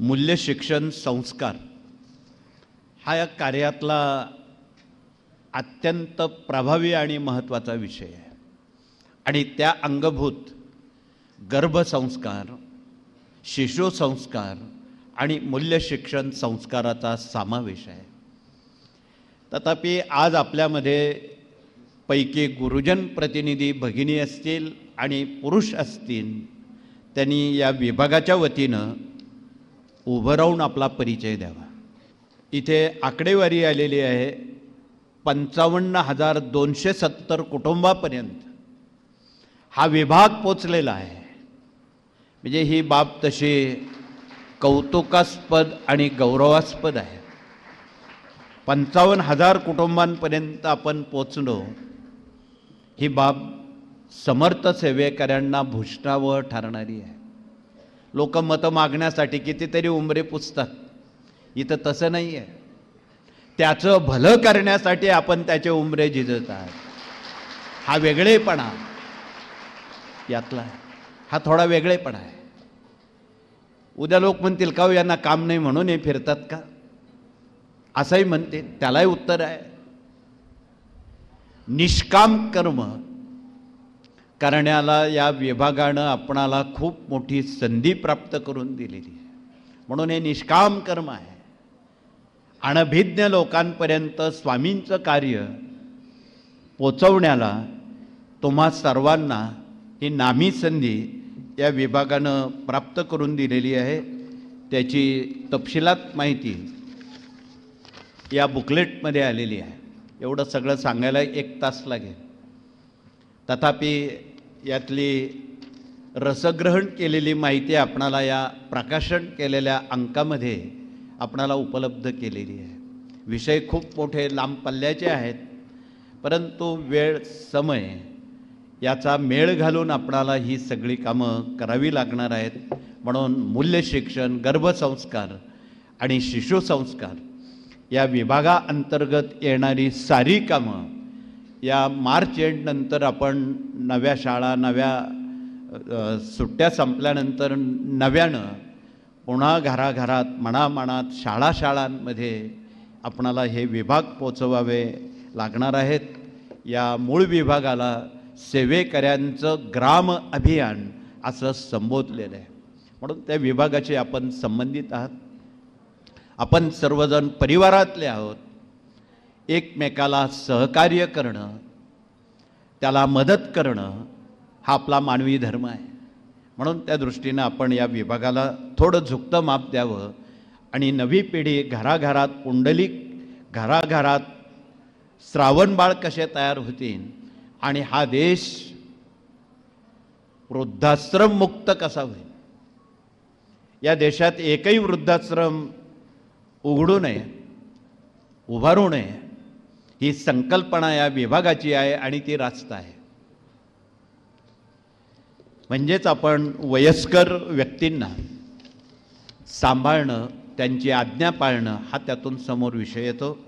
मूल्य शिक्षण संस्कार हा या कार्यातला अत्यंत प्रभावी आणि महत्त्वाचा विषय आहे. आणि त्या अंगभूत गर्भसंस्कार शिशुसंस्कार आणि मूल्य शिक्षण संस्काराचा समावेश आहे. तथापि आज आपल्यामध्ये पैकी गुरुजन प्रतिनिधी भगिनी असतील आणि पुरुष असतील त्यांनी या विभागाच्या वतीनं उभं राहून आपला परिचय द्यावा. इथे आकडेवारी आलेली आहे पंचावन्न हजार दोनशे सत्तर कुटुंबापर्यंत. हा विभाग पोचलेला आहे. म्हणजे ही बाब तशी कौतुकास्पद आणि गौरवास्पद आहे. पंचावन्न हजार कुटुंबांपर्यंत आपण पोचलो ही बाब समर्थ सेवेकऱ्यांना भूषणावह ठरणारी आहे. लोक मतं मागण्यासाठी कितीतरी उंबरे पुसतात. इथं तसं नाही आहे त्याचं भलं करण्यासाठी आपण त्याचे उमरे झिजत आहात. हा वेगळेपणा. यातला हा थोडा वेगळेपणा आहे. उद्या लोक म्हणतील का हो यांना काम नाही म्हणून हे फिरतात का? असंही म्हणते त्यालाही उत्तर आहे. निष्काम कर्म कारण याला या विभागानं आपणाला खूप मोठी संधी प्राप्त करून दिलेली आहे. म्हणून हे निष्काम कर्म आहे. अनभिज्ञ लोकांपर्यंत स्वामींचं कार्य पोचवण्याला तुम्हा सर्वांना ही नामी संधी या विभागानं प्राप्त करून दिलेली आहे. त्याची तपशिलात माहिती या बुकलेटमध्ये आलेली आहे. एवढं सगळं सांगायला एक तास लागेल. तथापि यातली रसग्रहण केलेली माहिती आपणाला या प्रकाशन केलेल्या अंकामध्ये आपणाला उपलब्ध केलेली आहे. विषय खूप मोठे लांब पल्ल्याचे आहेत परंतु वेळ समय याचा मेळ घालून आपणाला ही सगळी कामं करावी लागणार आहेत. म्हणून मूल्य शिक्षण गर्भसंस्कार आणि शिशुसंस्कार या विभागाअंतर्गत येणारी सारी कामं या मार्च एंडनंतर आपण नव्या शाळा नव्या सुट्ट्या संपल्यानंतर नव्यानं पुन्हा घराघरात मनामनात शाळा शाळांमध्ये आपणाला हे विभाग पोचवावे लागणार आहेत. या मूळ विभागाला सेवेकऱ्यांचं ग्राम अभियान असं संबोधलेलं आहे. म्हणून त्या विभागाचे आपण संबंधित आहात. आपण सर्वजण परिवारातले आहोत. एकमेकाला सहकार्य करणं त्याला मदत करणं हा आपला मानवी धर्म आहे. म्हणून त्या दृष्टीनं आपण या विभागाला थोडं झुकतं माप द्यावं आणि नवी पिढी घराघरात पुंडलिक घराघरात श्रावणबाळ कसे तयार होतील आणि हा देश वृद्धाश्रम मुक्त कसा होईल? या देशात एकही वृद्धाश्रम उघडू नये उभारू नये ही संकल्पना या विभागाची आहे आणि ती रास्त आहे. म्हणजेच आपण वयस्कर व्यक्तींना सांभाळणं त्यांची आज्ञा पाळणं हा त्यातून समोर विषय येतो.